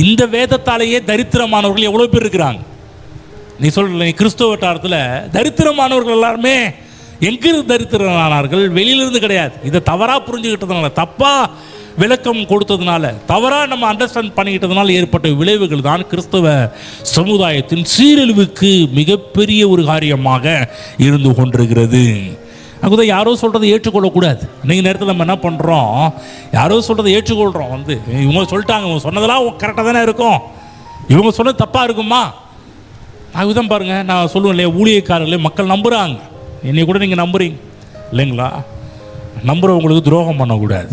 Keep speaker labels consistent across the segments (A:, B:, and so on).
A: இந்த வேதத்தாலேயே தரித்திரமானவர்கள் எவ்வளோ பேர் இருக்கிறாங்க? நீ சொல்ற நீ கிறிஸ்துவ வட்டாரத்தில் தரித்திரமானவர்கள் எல்லாருமே எங்கிருந்து தரித்திரமானார்கள்? வெளியிலிருந்து கிடையாது. இதை தவறாக புரிஞ்சுக்கிட்டதுனால தப்பாக விளக்கம் கொடுத்ததுனால தவறாக நம்ம அண்டர்ஸ்டாண்ட் பண்ணிக்கிட்டதுனால ஏற்பட்ட விளைவுகள் தான் கிறிஸ்தவ சமுதாயத்தின் சீரழிவுக்கு மிகப்பெரிய ஒரு காரியமாக இருந்து கொண்டிருக்கிறது. அதுதான் யாரோ சொல்கிறத ஏற்றுக்கொள்ளக்கூடாது. இன்னைக்கு நேரத்தில் நம்ம என்ன பண்ணுறோம் யாரோ சொல்கிறத ஏற்றுக்கொள்கிறோம் வந்து இவங்க சொல்லிட்டாங்க இவங்க சொன்னதெல்லாம் கரெக்டாக தானே இருக்கும். இவங்க சொன்னது தப்பாக இருக்குமா? அதுதான் பாருங்கள் நான் சொல்லுவேன் இல்லையா ஊழியக்காரர்களே மக்கள் நம்புகிறாங்க என்னை கூட நீங்கள் நம்புறீங்க. இல்லைங்களா? நம்புகிறவங்களுக்கு துரோகம் பண்ணக்கூடாது.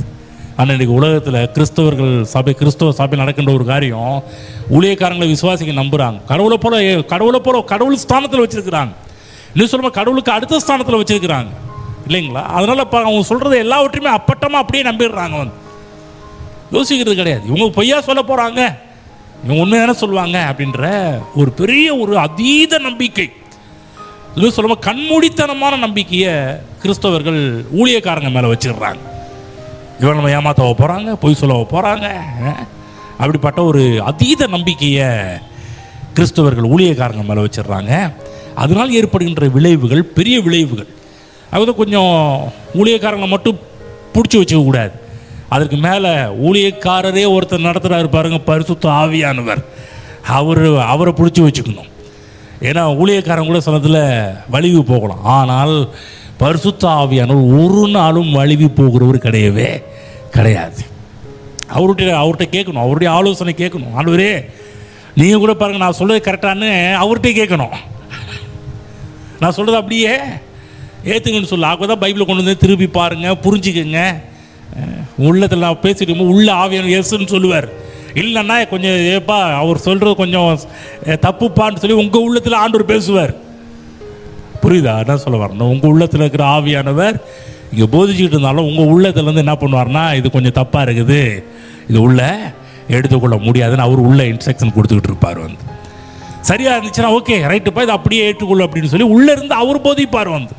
A: ஆனால் இன்றைக்கி உலகத்தில் கிறிஸ்தவர்கள் சபை கிறிஸ்தவ சபை நடக்கின்ற ஒரு காரியம் ஊழியக்காரங்களை விசுவாசிக்க நம்புகிறாங்க கடவுளை போல கடவுளை போல கடவுள் ஸ்தானத்தில் வச்சுருக்கிறாங்க. இன்னும் சொல்லுமா கடவுளுக்கு அடுத்த ஸ்தானத்தில் வச்சுருக்கிறாங்க. இல்லைங்களா? அதனால் இப்போ அவங்க சொல்கிறத எல்லாவற்றையுமே அப்பட்டமாக அப்படியே நம்பிடுறாங்க வந்து. யோசிக்கிறது கிடையாது. இவங்க பொய்யா சொல்ல போகிறாங்க இவங்க உண்மையான சொல்லுவாங்க அப்படின்ற ஒரு பெரிய ஒரு அதீத நம்பிக்கை. இது சொல்லும்போது கண்மூடித்தனமான நம்பிக்கையை கிறிஸ்தவர்கள் ஊழியக்காரங்க மேலே வச்சிடுறாங்க. இவங்க நம்ம ஏமாத்தவ போகிறாங்க பொய் சொல்ல போகிறாங்க அப்படிப்பட்ட ஒரு அதீத நம்பிக்கையை கிறிஸ்தவர்கள் ஊழியக்காரங்க மேலே வச்சிடுறாங்க. அதனால் ஏற்படுகின்ற விளைவுகள் பெரிய விளைவுகள். அதாவது கொஞ்சம் ஊழியக்காரங்களை மட்டும் பிடிச்சி வச்சுக்க கூடாது. அதற்கு மேலே ஊழியக்காரரே ஒருத்தர் நடத்துகிறாரு பாருங்க பரிசுத்த ஆவியானவர். அவர் அவரை பிடிச்சி வச்சுக்கணும். ஏன்னா ஊழியக்காரன் கூட சிலத்தில் வலிவு போகலாம். ஆனால் பரிசுத்த ஆவியானவர் ஒரு நாளும் வலிவு போகிறவர் கிடையவே கிடையாது. அவர்கிட்ட அவர்கிட்ட கேட்கணும். அவருடைய ஆலோசனை கேட்கணும். ஆண்டவரே நீங்கள் கூட பாருங்கள் நான் சொல்கிறது கரெக்டானு அவர்கிட்டே கேட்கணும். நான் சொல்கிறது அப்படியே ஏற்றுங்கன்னு சொல்ல. அப்போ தான் பைபிளை கொண்டு வந்து திருப்பி பாருங்கள் புரிஞ்சுக்குங்க. உள்ளத்தில் நான் பேசிட்டு உள்ள ஆவியான எஸ்ன்னு சொல்லுவார். இல்லைன்னா கொஞ்சம் ஏப்பா அவர் சொல்கிறது கொஞ்சம் தப்புப்பான்னு சொல்லி உங்கள் உள்ளத்தில் ஆண்டவர் பேசுவார். புரியுதா? என்ன சொல்ல வரணும் உங்கள் உள்ளத்தில் இருக்கிற ஆவியானவர் இங்கே போதிச்சுக்கிட்டு இருந்தாலும் உங்கள் உள்ளத்துலேருந்து என்ன பண்ணுவார்னா இது கொஞ்சம் தப்பாக இருக்குது. இது உள்ள எடுத்துக்கொள்ள முடியாதுன்னு அவர் உள்ள இன்ஸ்ட்ரக்ஷன் கொடுத்துக்கிட்டு இருப்பார் வந்து. சரியாக இருந்துச்சுன்னா ஓகே ரைட்டுப்பா இதை அப்படியே ஏற்றுக்கொள்ளு அப்படின்னு சொல்லி உள்ளே இருந்து அவர் போதிப்பார் வந்து.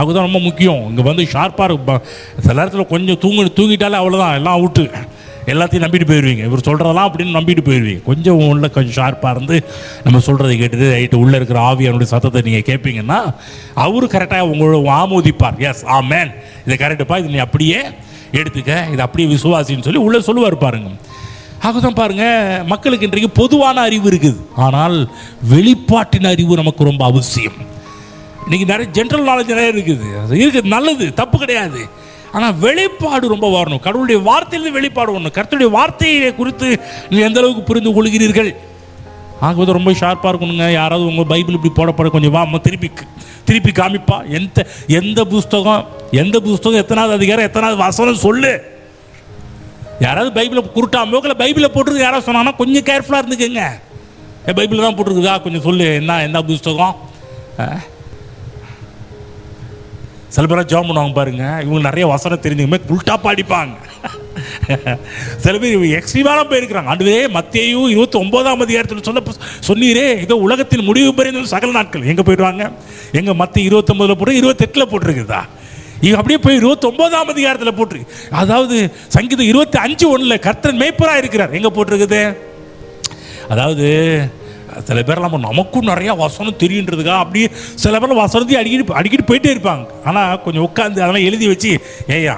A: அதுதான் ரொம்ப முக்கியம். இங்கே வந்து ஷார்ப்பாக இருக்கும் சில நேரத்தில் கொஞ்சம் தூங்கி தூங்கிட்டாலே அவ்வளோதான் எல்லாம் அவுட்டு எல்லாத்தையும் நம்பிட்டு போயிடுவீங்க இவர் சொல்கிறதெல்லாம் அப்படின்னு நம்பிட்டு போயிடுவீங்க கொஞ்சம் உள்ள கொஞ்சம் ஷார்ப்பாக இருந்து நம்ம சொல்கிறத கேட்டுட்டு ரைட்டு உள்ளே இருக்கிற ஆவியானுடைய சத்தத்தை நீங்கள் கேட்பீங்கன்னா அவரு கரெக்டாக உங்களோட ஆமோதிப்பார். எஸ் ஆ மேன் இதை கரெக்டுப்பா இது நீ அப்படியே எடுத்துக்க. இது அப்படியே விசுவாசின்னு சொல்லி உள்ளே சொல்லுவார் பாருங்க. அதுதான் பாருங்க மக்களுக்கு இன்றைக்கு பொதுவான அறிவு இருக்குது. ஆனால் வெளிப்பாட்டின் அறிவு நமக்கு ரொம்ப அவசியம். இன்னைக்கு நிறைய ஜென்ரல் நாலேஜ் நிறைய இருக்குது. அது இருக்குது நல்லது தப்பு கிடையாது. ஆனால் வெளிப்பாடு ரொம்ப வரணும். கடவுளுடைய வார்த்தையிலிருந்து வெளிப்பாடு வரணும். கருத்துடைய வார்த்தையை குறித்து நீங்கள் எந்த அளவுக்கு புரிந்து கொள்கிறீர்கள்? ஆகும்போது ரொம்ப ஷார்ப்பாக இருக்கணுங்க. யாராவது உங்கள் பைபிள் இப்படி போடப்பட கொஞ்சம் வா அம்மா திருப்பி திருப்பி காமிப்பா. எந்த எந்த புஸ்தகம் எந்த புஸ்தகம் எத்தனாவது அதிகாரம் எத்தனாவது வசனம் சொல்லு. யாராவது பைபிளை குருட்டா மூக்கில் பைபிளை போட்டுருக்கு யாராவது சொன்னாங்கன்னா கொஞ்சம் கேர்ஃபுல்லாக இருந்துக்கங்க. பைபிள் தான் போட்டிருக்குதா கொஞ்சம் சொல்லு. என்ன என்ன புஸ்தகம்? ஆ? சில பேர் ஜாம் பண்ணுவாங்க பாருங்க. இவங்க நிறைய வசனம் தெரிஞ்சுக்குமே உல்ட்டா பாடிப்பாங்க சில பேர் எக்ஸ்ட்ரீமான போயிருக்கிறாங்க. ஆண்டுவே மத்தியும் இருபத்தி ஒன்பதாம் அதிகாரத்தில் சொல்ல சொன்னீரே இதோ உலகத்தின் முடிவு பெரிய சகல நாட்கள். எங்கே போயிடுவாங்க? எங்கள் மத்திய இருபத்தொம்பதில் போட்டு இருபத்தெட்டில் போட்டிருக்குதா? இவங்க அப்படியே போய் இருபத்தொம்போதாம் அதிகாரத்தில் போட்டிருக்கு அதாவது சங்கீதம் இருபத்தி அஞ்சு ஒன்றில் கர்த்தன் மேய்ப்பராக இருக்கிறார் எங்கே போட்டிருக்குது? அதாவது சில பேர்லாம் நமக்கும் நிறையா வசனம் தெரியுன்றதுக்கா அப்படியே சில பேர் வசனத்தையும் அடிக்கடி அடிக்கடி போயிட்டே இருப்பாங்க. ஆனால் கொஞ்சம் உட்காந்து அதெல்லாம் எழுதி வச்சு ஏய்யா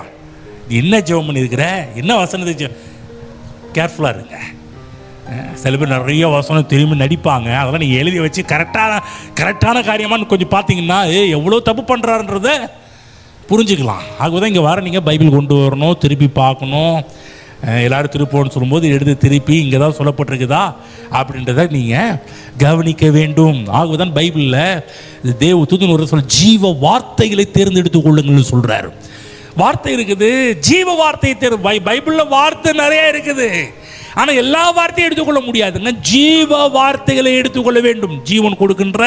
A: நீ என்ன ஜெபம் பண்ணியிருக்கிற? என்ன வசனத்தை கேர்ஃபுல்லாக இருங்க. சில பேர் நிறைய வசனம் திரும்பி நடிப்பாங்க. அதெல்லாம் நீங்கள் எழுதி வச்சு கரெக்டான கரெக்டான காரியமான்னு கொஞ்சம் பார்த்தீங்கன்னா ஏ எவ்வளோ தப்பு பண்ணுறாருன்றத புரிஞ்சுக்கலாம். ஆகவே இங்கே வர நீங்கள் பைபிள் கொண்டு வரணும் திருப்பி பார்க்கணும். எல்லாரும் திருப்போன்னு சொல்லும்போது எடுத்து திருப்பி இங்கே தான் சொல்லப்பட்டிருக்குதா? அப்படின்றத நீங்கள் கவனிக்க வேண்டும். ஆகவே பைபிளில் தேவ தூதன் ஒரு சொல் ஜீவ வார்த்தைகளை தேர்ந்தெடுத்து கொள்ளுங்கள்னு சொல்கிறாரு வார்த்தை இருக்குது ஜீவ வார்த்தையை தேர் பை பைபிளில் வார்த்தை நிறைய இருக்குது. ஆனால் எல்லா வார்த்தையும் எடுத்துக்கொள்ள முடியாதுங்க. ஜீவ வார்த்தைகளை எடுத்துக்கொள்ள வேண்டும். ஜீவன் கொடுக்கின்ற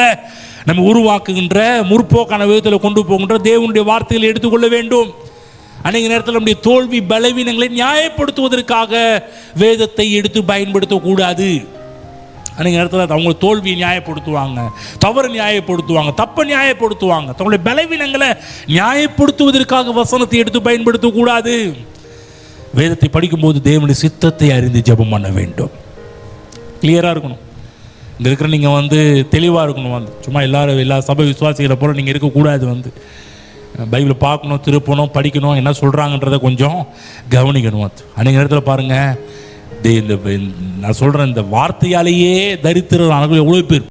A: நம்ம உருவாக்குகின்ற முற்போக்கான விதத்தில் கொண்டு போகின்ற தேவனுடைய வார்த்தைகளை எடுத்துக்கொள்ள வேண்டும். அநேக நேரத்தில் நம்முடைய தோல்வி பலவீனங்களை நியாயப்படுத்துவதற்காக வேதத்தை எடுத்து பயன்படுத்தக்கூடாது. அநேக நேரத்தில் அவங்க தோல்வியை நியாயப்படுத்துவாங்க தவறு நியாயப்படுத்துவாங்க தப்பை நியாயப்படுத்துவாங்க. தங்களுடைய பலவீனங்களை நியாயப்படுத்துவதற்காக வசனத்தை எடுத்து பயன்படுத்தக்கூடாது. வேதத்தை படிக்கும்போது தேவனுடைய சித்தத்தை அறிந்து ஜெபம் பண்ண வேண்டும். கிளியராக இருக்கணும். இங்கே இருக்கிற நீங்கள் வந்து தெளிவாக இருக்கணும் வந்து. சும்மா எல்லாரும் எல்லா சபை விசுவாசிகளை போல நீங்கள் இருக்கக்கூடாது வந்து. பைபிளை பார்க்கணும் திருப்பணும் படிக்கணும் என்ன சொல்கிறாங்கன்றதை கொஞ்சம் கவனிக்கணும். வந்து அன்றைக்கு நேரத்தில் பாருங்கள் இந்த நான் சொல்கிறேன் இந்த வார்த்தையாலேயே தரித்திர எவ்வளோ பேர்